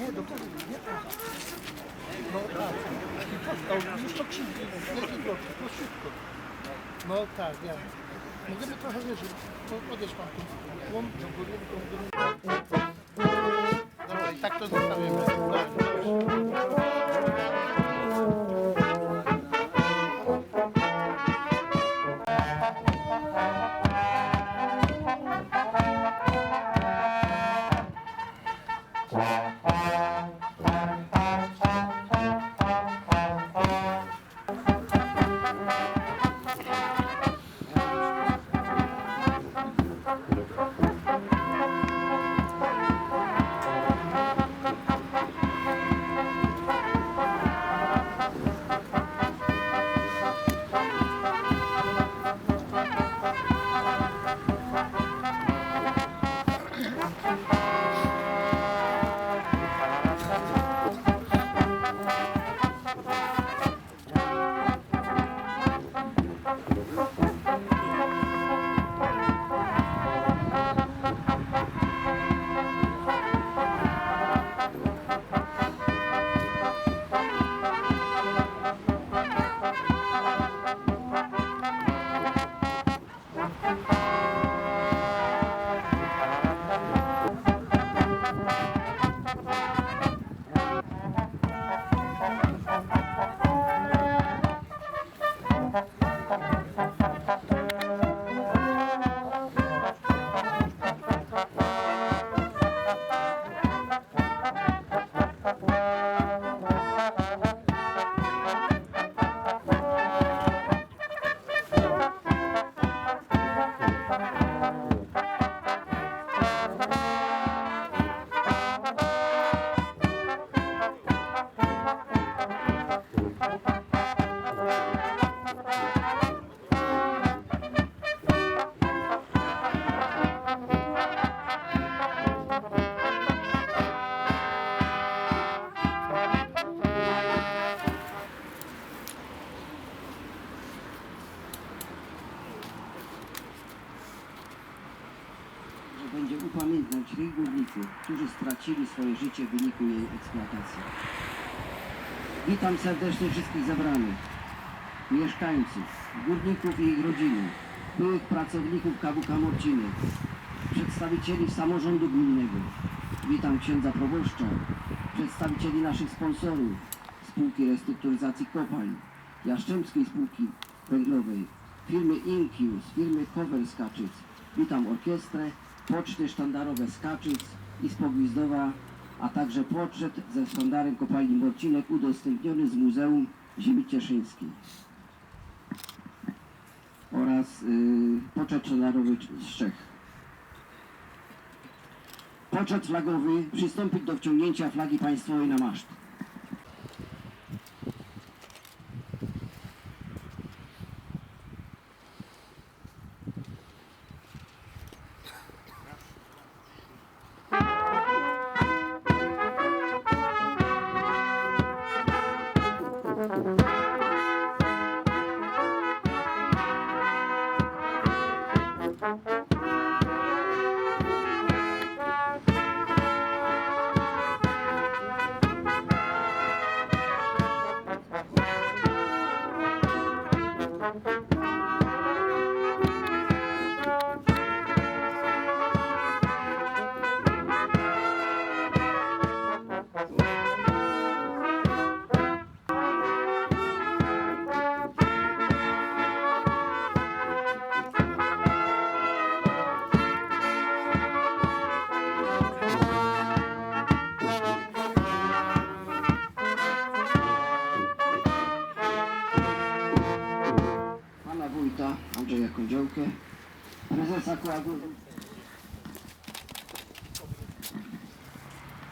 Nie, do tego nie tam. No tak. I postał, już to krzywdy, wielki krok, prościutko. No tak, ja. Możemy trochę wyżej. Podjedź pan tu. Góry, góry. Dobra, i tak to zostawimy. Dobrze, Mm-hmm. stracili swoje życie w wyniku jej eksploatacji. Witam serdecznie wszystkich zebranych, mieszkańców, górników i ich rodziny, byłych pracowników KWK Morciny, przedstawicieli samorządu gminnego. Witam księdza proboszcza, przedstawicieli naszych sponsorów, spółki restrukturyzacji kopalń, Jaszczębskiej Spółki Węglowej, firmy Inkius, firmy Cover Skaczyc. Witam orkiestrę, poczty sztandarowe Skaczyc i Spogwizdowa, a także portret ze sztandarem kopalni Morcinek udostępniony z Muzeum Ziemi Cieszyńskiej oraz yy, poczet sztandarowy z Czech. Poczet flagowy przystąpić do wciągnięcia flagi państwowej na maszt.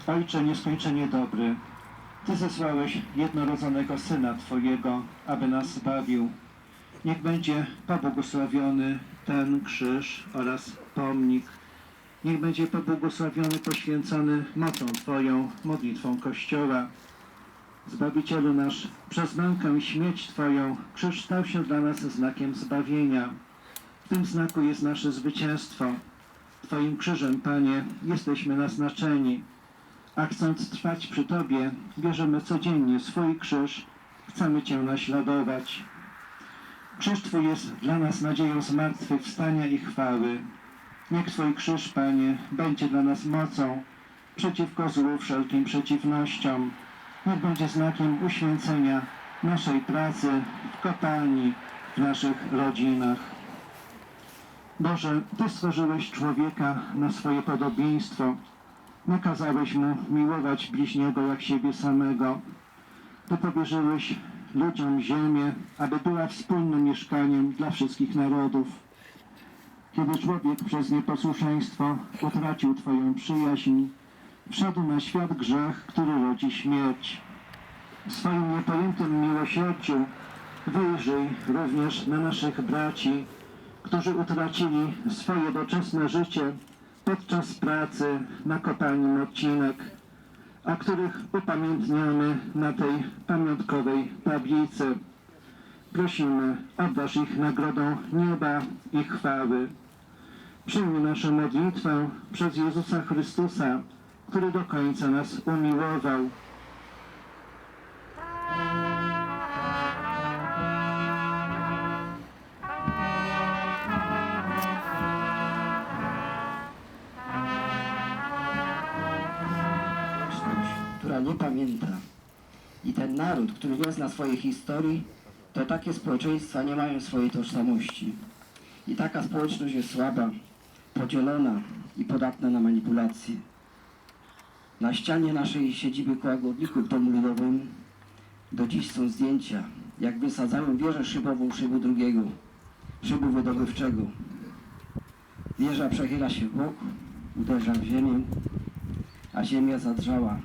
Ojcze nieskończenie dobry, Ty zesłałeś jednorodzonego Syna Twojego, aby nas zbawił. Niech będzie pobłogosławiony ten krzyż oraz pomnik. Niech będzie pobłogosławiony, poświęcony mocą Twoją, modlitwą Kościoła. Zbawicielu nasz, przez mękę i śmierć Twoją krzyż stał się dla nas znakiem zbawienia. W tym znaku jest nasze zwycięstwo. Twoim krzyżem, Panie, jesteśmy naznaczeni. A chcąc trwać przy Tobie, bierzemy codziennie swój krzyż, chcemy Cię naśladować. Krzyż Twój jest dla nas nadzieją zmartwychwstania i chwały. Niech Twój krzyż, Panie, będzie dla nas mocą przeciwko złu wszelkim przeciwnościom. Niech będzie znakiem uświęcenia naszej pracy w kopalni, w naszych rodzinach. Boże, Ty stworzyłeś człowieka na swoje podobieństwo. Nakazałeś mu miłować bliźniego jak siebie samego. Ty powierzyłeś ludziom ziemię, aby była wspólnym mieszkaniem dla wszystkich narodów. Kiedy człowiek przez nieposłuszeństwo utracił Twoją przyjaźń, wszedł na świat grzech, który rodzi śmierć. W swoim niepojętym miłosierdziu wyjrzyj również na naszych braci, którzy utracili swoje doczesne życie podczas pracy na kopalni Marcinek, a których upamiętniamy na tej pamiątkowej tablicy. Prosimy, obdarz ich nagrodą nieba i chwały. Przyjmij naszą modlitwę przez Jezusa Chrystusa, który do końca nas umiłował. Ten naród, który nie zna swojej historii, to takie społeczeństwa nie mają swojej tożsamości. I taka społeczność jest słaba, podzielona i podatna na manipulacje. Na ścianie naszej siedziby koła górników w domu ludowym do dziś są zdjęcia, jak wysadzałem wieżę szybową szybu drugiego, szybu wydobywczego. Wieża przechyla się w bok, uderza w ziemię, a ziemia zadrżała.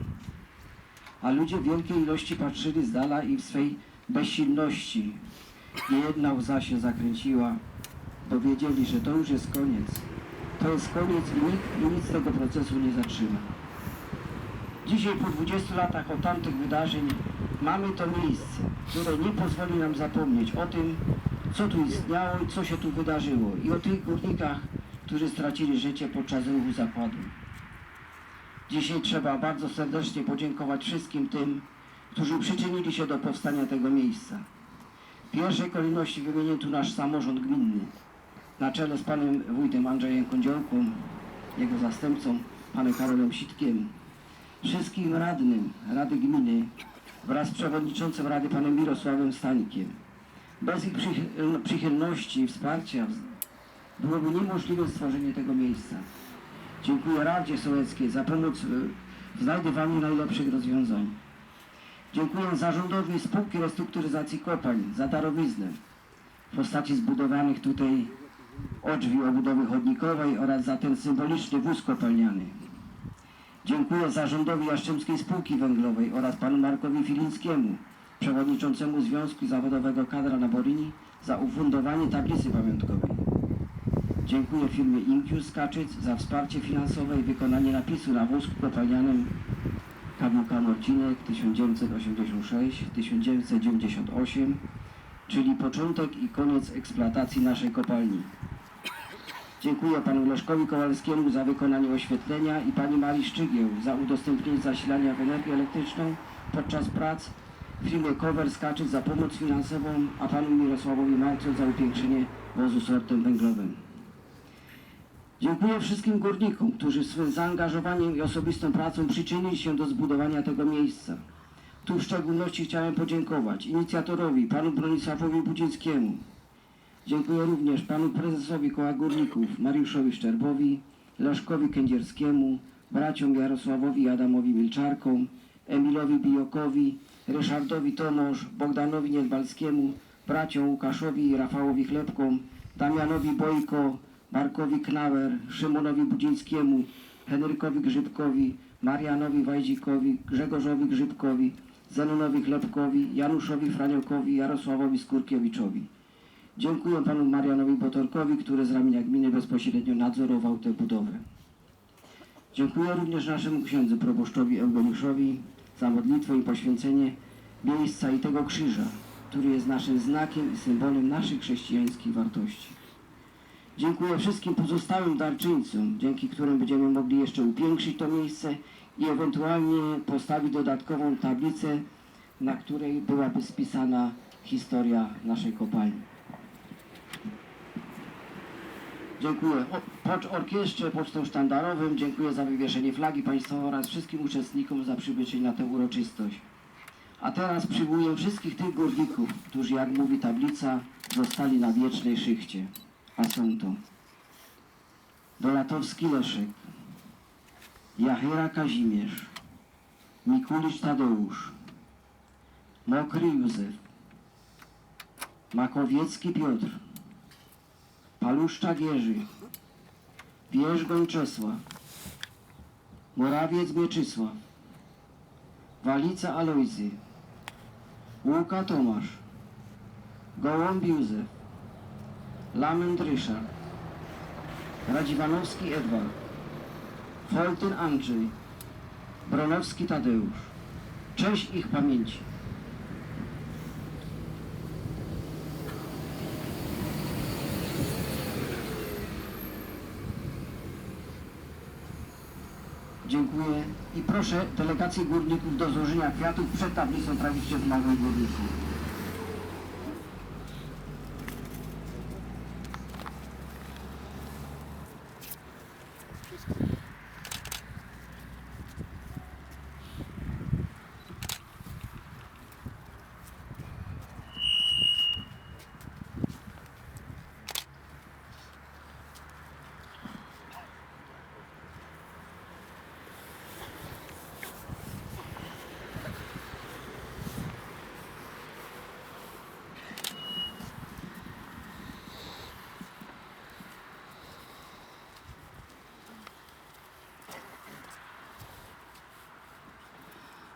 A ludzie w wielkiej ilości patrzyli z dala i w swej bezsilności jedna łza się zakręciła, bo wiedzieli, że to już jest koniec. To jest koniec i nikt i nic tego procesu nie zatrzyma. Dzisiaj po 20 latach od tamtych wydarzeń mamy to miejsce, które nie pozwoli nam zapomnieć o tym, co tu istniało i co się tu wydarzyło i o tych górnikach, którzy stracili życie podczas ruchu zakładu. Dzisiaj trzeba bardzo serdecznie podziękować wszystkim tym, którzy przyczynili się do powstania tego miejsca. W pierwszej kolejności wymienię tu nasz samorząd gminny, na czele z panem wójtem Andrzejem Kądziołką, jego zastępcą, panem Karolem Sitkiem, wszystkim radnym Rady Gminy wraz z przewodniczącym Rady panem Mirosławem Stańkiem. Bez ich przychyl- przychylności i wsparcia byłoby niemożliwe stworzenie tego miejsca. Dziękuję Radzie Sołeckiej za pomoc w znajdywaniu najlepszych rozwiązań. Dziękuję zarządowi Spółki Restrukturyzacji Kopalń za darowiznę w postaci zbudowanych tutaj odrzwi obudowy chodnikowej oraz za ten symboliczny wóz kopalniany. Dziękuję zarządowi Jastrzębskiej Spółki Węglowej oraz panu Markowi Filińskiemu, przewodniczącemu Związku Zawodowego Kadra na Boryni za ufundowanie tablicy pamiątkowej. Dziękuję firmie Inkius Kaczyc za wsparcie finansowe i wykonanie napisu na wózku kopalnianym KWK Norcinek 1986-1998, czyli początek i koniec eksploatacji naszej kopalni. Dziękuję panu Leszkowi Kowalskiemu za wykonanie oświetlenia i pani Marii Szczygieł za udostępnienie zasilania w energię elektryczną podczas prac, firmie Cover Skaczyc za pomoc finansową, a panu Mirosławowi Marcu za upiększenie wozu sortem węglowym. Dziękuję wszystkim górnikom, którzy swym zaangażowaniem i osobistą pracą przyczynili się do zbudowania tego miejsca. Tu w szczególności chciałem podziękować inicjatorowi, panu Bronisławowi Budzińskiemu. Dziękuję również panu prezesowi Koła Górników, Mariuszowi Szczerbowi, Leszkowi Kędzierskiemu, braciom Jarosławowi i Adamowi Milczarkom, Emilowi Bijokowi, Ryszardowi Tomosz, Bogdanowi Niedbalskiemu, braciom Łukaszowi i Rafałowi Chlebkom, Damianowi Bojko, Markowi Knauer, Szymonowi Budzińskiemu, Henrykowi Grzybkowi, Marianowi Wajdzikowi, Grzegorzowi Grzybkowi, Zenonowi Chlebkowi, Januszowi Franiokowi, Jarosławowi Skurkiewiczowi. Dziękuję panu Marianowi Botorkowi, który z ramienia gminy bezpośrednio nadzorował tę budowę. Dziękuję również naszemu księdzu proboszczowi Eugeniuszowi za modlitwę i poświęcenie miejsca i tego krzyża, który jest naszym znakiem i symbolem naszych chrześcijańskich wartości. Dziękuję wszystkim pozostałym darczyńcom, dzięki którym będziemy mogli jeszcze upiększyć to miejsce i ewentualnie postawić dodatkową tablicę, na której byłaby spisana historia naszej kopalni. Dziękuję. Orkiestrze pocztą sztandarowym dziękuję za wywieszenie flagi państwowej oraz wszystkim uczestnikom za przybycie na tę uroczystość. A teraz przywołuję wszystkich tych górników, którzy, jak mówi tablica, zostali na wiecznej szychcie. Są to Dolatowski Leszek, Jachera Kazimierz, Mikulicz Tadeusz, Mokry Józef, Makowiecki Piotr, Paluszczak Jerzy, Wierzgoń Czesław, Morawiec Mieczysław, Walica Alojzy, Łuka Tomasz, Gołąb Józef, Lament Ryszard, Radziwanowski Edward, Foltyn Andrzej, Bronowski Tadeusz. Cześć ich pamięci. Dziękuję i proszę delegację górników do złożenia kwiatów przed tablicą tragicznie zmarłych górników.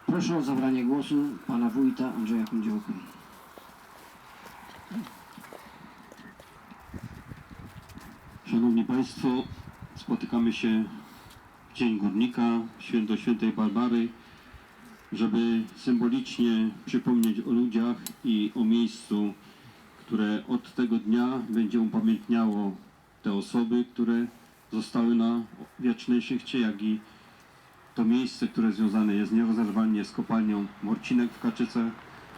Proszę o zabranie głosu pana wójta Andrzeja Kądziołka. Szanowni Państwo, spotykamy się w Dzień Górnika, święto świętej Barbary, żeby symbolicznie przypomnieć o ludziach i o miejscu, które od tego dnia będzie upamiętniało te osoby, które zostały na wiecznej szychcie, jak i to miejsce, które związane jest nierozerwalnie z kopalnią Morcinek w Kaczycach,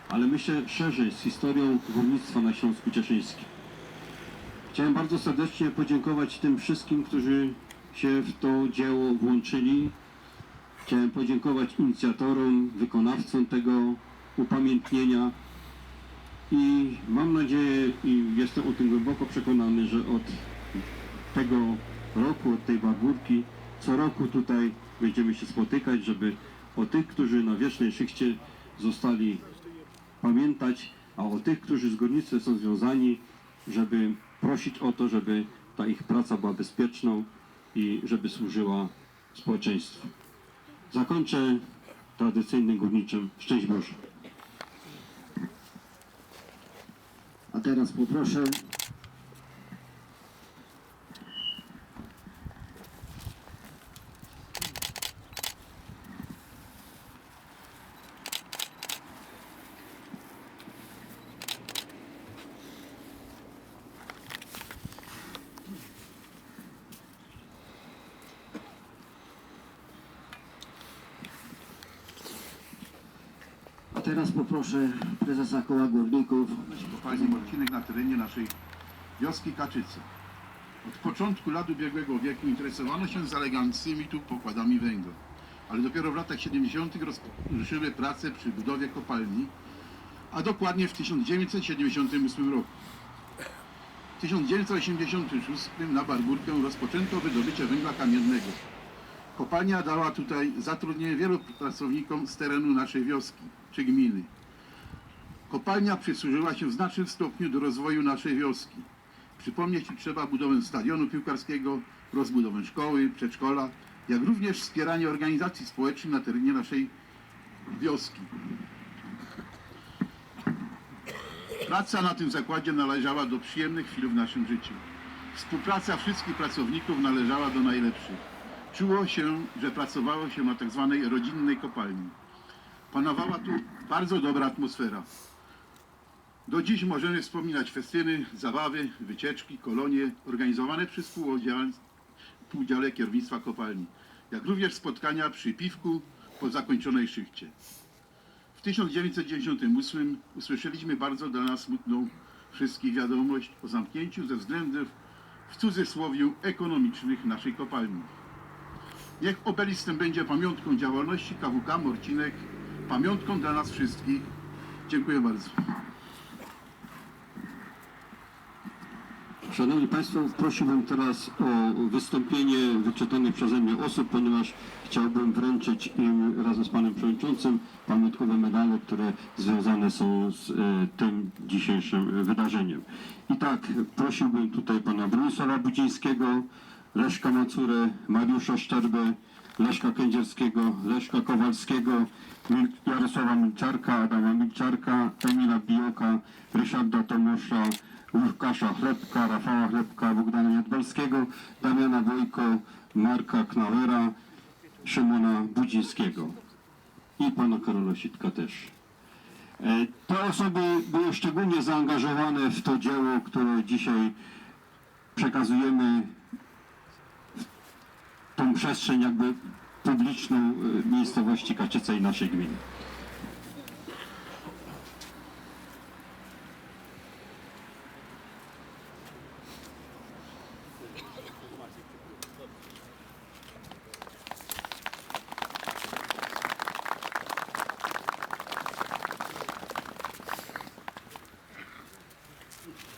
ale myślę szerzej z historią górnictwa na Śląsku Cieszyńskim. Chciałem bardzo serdecznie podziękować tym wszystkim, którzy się w to dzieło włączyli. Chciałem podziękować inicjatorom, wykonawcom tego upamiętnienia i mam nadzieję i jestem o tym głęboko przekonany, że od tego roku, od tej barburki, co roku tutaj będziemy się spotykać, żeby o tych, którzy na wiecznej szychcie zostali pamiętać, a o tych, którzy z górnictwem są związani, żeby prosić o to, żeby ta ich praca była bezpieczną i żeby służyła społeczeństwu. Zakończę tradycyjnym górniczym Szczęść Boże. A teraz poproszę teraz poproszę prezesa koła górników kopalni Morcinek na terenie naszej wioski Kaczyce. Od początku lat ubiegłego wieku interesowano się zalegającymi tu pokładami węgla, ale dopiero w latach 70. ruszyły prace przy budowie kopalni, a dokładnie w 1978 roku. W 1986 na Barburkę rozpoczęto wydobycie węgla kamiennego. Kopalnia dała tutaj zatrudnienie wielu pracownikom z terenu naszej wioski czy gminy. Kopalnia przysłużyła się w znacznym stopniu do rozwoju naszej wioski. Przypomnieć trzeba budowę stadionu piłkarskiego, rozbudowę szkoły, przedszkola, jak również wspieranie organizacji społecznych na terenie naszej wioski. Praca na tym zakładzie należała do przyjemnych chwil w naszym życiu. Współpraca wszystkich pracowników należała do najlepszych. Czuło się, że pracowało się na tak zwanej rodzinnej kopalni. Panowała tu bardzo dobra atmosfera. Do dziś możemy wspominać festyny, zabawy, wycieczki, kolonie organizowane przez współudział- współdziale kierownictwa kopalni. jak również spotkania przy piwku po zakończonej szychcie. W 1998 usłyszeliśmy bardzo dla nas smutną wszystkich wiadomość o zamknięciu ze względów w cudzysłowie ekonomicznych naszej kopalni. Niech obelisk ten będzie pamiątką działalności KWK Morcinek, pamiątką dla nas wszystkich. Dziękuję bardzo. Szanowni Państwo, prosiłbym teraz o wystąpienie wyczytanych przeze mnie osób, ponieważ chciałbym wręczyć im razem z Panem Przewodniczącym pamiątkowe medale, które związane są z e, tym dzisiejszym wydarzeniem. I tak, prosiłbym tutaj Pana Bronisława Budzińskiego, Leszka Macurę, Mariusza Szczerbę, Leszka Kędzierskiego, Leszka Kowalskiego, Jarosława Milczarka, Adama Milczarka, Emila Bijoka, Ryszarda Tomasza, Łukasza Chlebka, Rafała Chlebka, Bogdana Jadbalskiego, Damiana Wojko, Marka Knauera, Szymona Budzińskiego i pana Karola Sitka też. E, Te osoby były szczególnie zaangażowane w to dzieło, które dzisiaj przekazujemy przestrzeń jakby publiczną e, miejscowości Kaczyca i naszej gminy.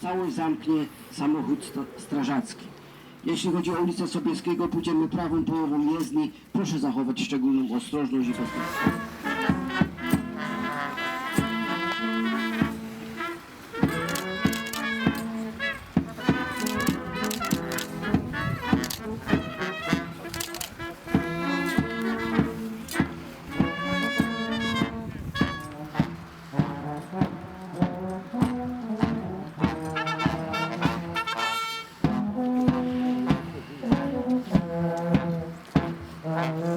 Całość zamknie samochód strażacki. Jeśli chodzi o ulicę Sobieskiego, pójdziemy prawą połową jezdni. Proszę zachować szczególną ostrożność i bezpieczeństwo. 嗯。